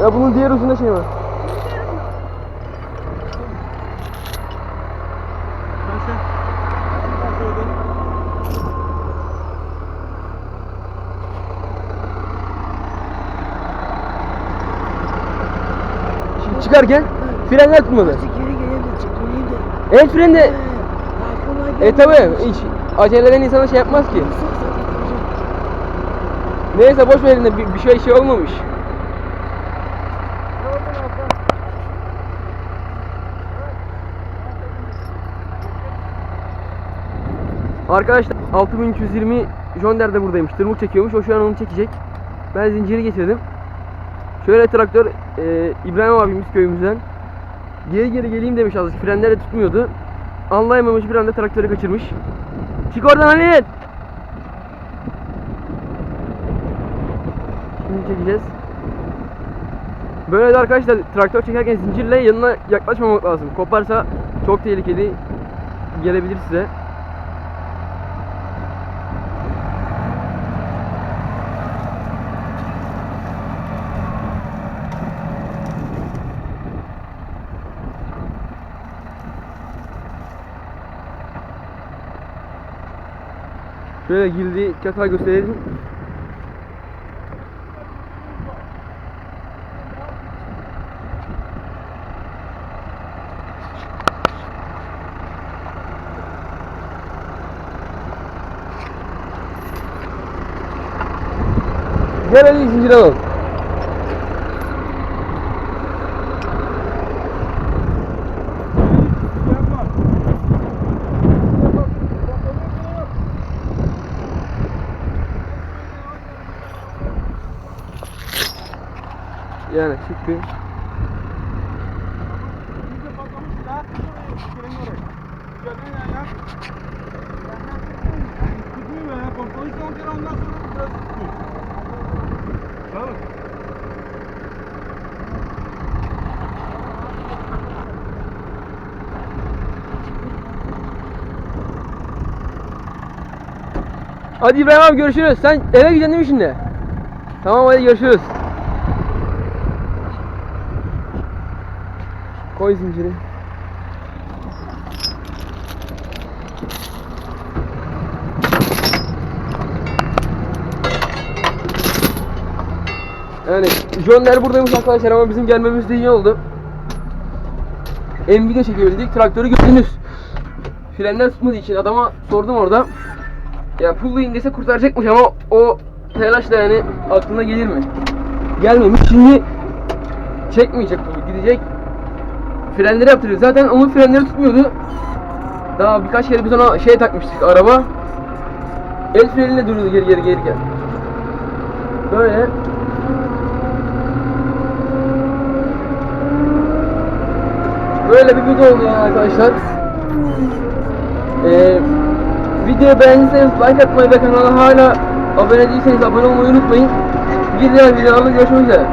Ya bunun diğer ucunda şey var. Şimdi çıkarken çekileyim de. El freni de e tabi hiç aceleden insana şey yapmaz ki. Neyse boş verin de bir, bir şey şey olmamış. Arkadaşlar 6320 Jonder de buradaymış. Tırmık çekiyormuş. O şu an onu çekecek. Ben zinciri getirdim. Şöyle traktör e, İbrahim abimiz köyümüzden geri geri geleyim demiş azıcık. Frenler de tutmuyordu. Anlayamamış bir anda traktörü kaçırmış. Çık oradan Halil. Şimdi çekeceğiz. Böyle de arkadaşlar traktör çekerken zincirle yanına yaklaşmamak lazım. Koparsa çok tehlikeli gelebilir size. Şöyle girdiği çatal gösterelim. Gel hadi zincir alalım. Yani çıktı. Hadi İbrahim abi görüşürüz. Sen eve gideceksin değil mi şimdi? Tamam hadi görüşürüz. Koy zinciri. Yani Jönler buradaymış arkadaşlar ama bizim gelmemiz de iyi oldu. Video çekebildik. Traktörü gördünüz. Frenler tutmadığı için adama sordum orada. Ya pullu indiyse kurtaracakmış ama o telaşla yani aklına gelir mi? Gelmemiş. Şimdi çekmeyecek pulu. Gidecek frenleri yaptırıyor. Zaten onun frenleri tutmuyordu. Daha birkaç kere biz ona şey takmıştık araba. El freniyle duruyordu geri geri geri gel. Böyle. Böyle bir video oldu yani arkadaşlar. Ee, videoyu beğendiyseniz like atmayı ve kanala hala abone değilseniz abone olmayı unutmayın. Bir diğer videolarda görüşmek üzere.